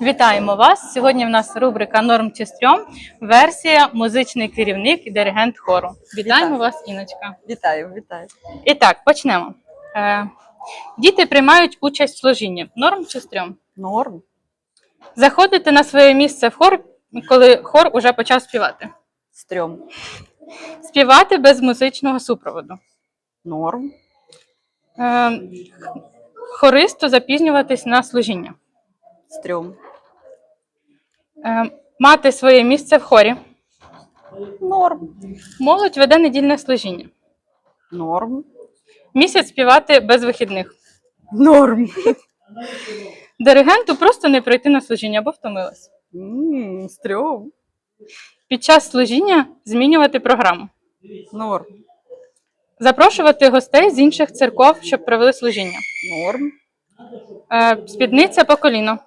Вітаємо вас! Сьогодні в нас рубрика Норм чи стрьом, версія музичний керівник і диригент хору. Вітаємо Вітаю. вас, Іночка. Вітаю, вітаю. І так, почнемо. Е, діти приймають участь в служінні. Норм чи стрьом? Норм. Заходите на своє місце в хор, коли хор уже почав співати. Стрьом. Співати без музичного супроводу. Норм. Е, хористу запізнюватись на служіння. Стрьом. Е, мати своє місце в хорі. Норм. Молодь веде недільне служіння. Норм. Місяць співати без вихідних. Норм. Диригенту просто не прийти на служіння, бо втомилась. М, Стрьом. Під час служіння змінювати програму. Норм. Запрошувати гостей з інших церков, щоб провели служіння. Норм. Е, спідниця по коліно.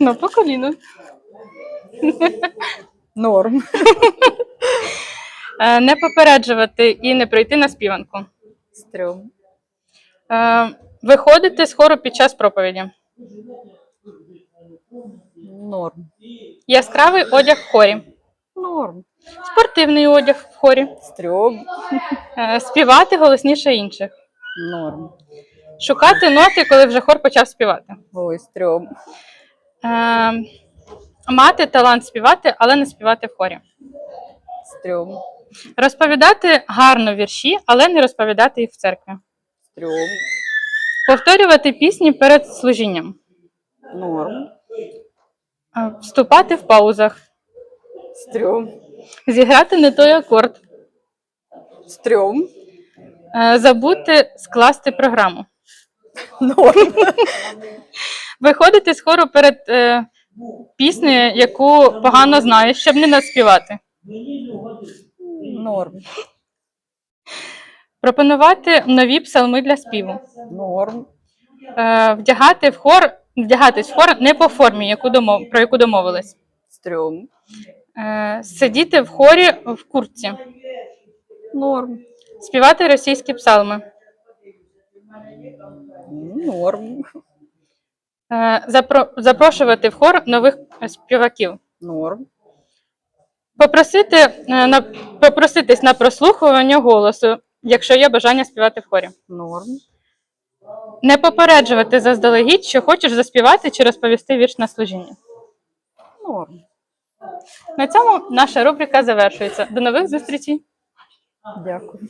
Ну, по коліну. Норм. Е, не попереджувати і не прийти на співанку. Стрьом. Е, виходити з хору під час проповіді. Норм. Яскравий одяг в хорі. Спортивний одяг в хорі. Стрьом. Е, співати голосніше інших. Норм. Шукати ноти, коли вже хор почав співати. Ой, стрьом. Е, мати талант співати, але не співати в хорі. Стрьом. Розповідати гарно вірші, але не розповідати їх в церкві. Стрьом. Повторювати пісні перед служінням. Норм. Е, вступати в паузах. Стрьом. Зіграти не той акорд. Стрьом. Е, забути скласти програму. Норм. Виходити з хору перед е, піснею, яку погано знаєш, щоб не наспівати. Норм. Пропонувати нові псалми для співу. Норм. Е, вдягати в хор, вдягатись в хор не по формі, яку домов, про яку домовились. Стрьом. Е, сидіти в хорі в куртці. Норм. Співати російські псалми. Норм. Е, запро, запрошувати в хор нових співаків. Норм. Попросити, е, на, попроситись на прослухування голосу, якщо є бажання співати в хорі. Норм. Не попереджувати заздалегідь, що хочеш заспівати чи розповісти вірш на служіння. Норм. На цьому наша рубрика завершується. До нових зустрічей! Дякую.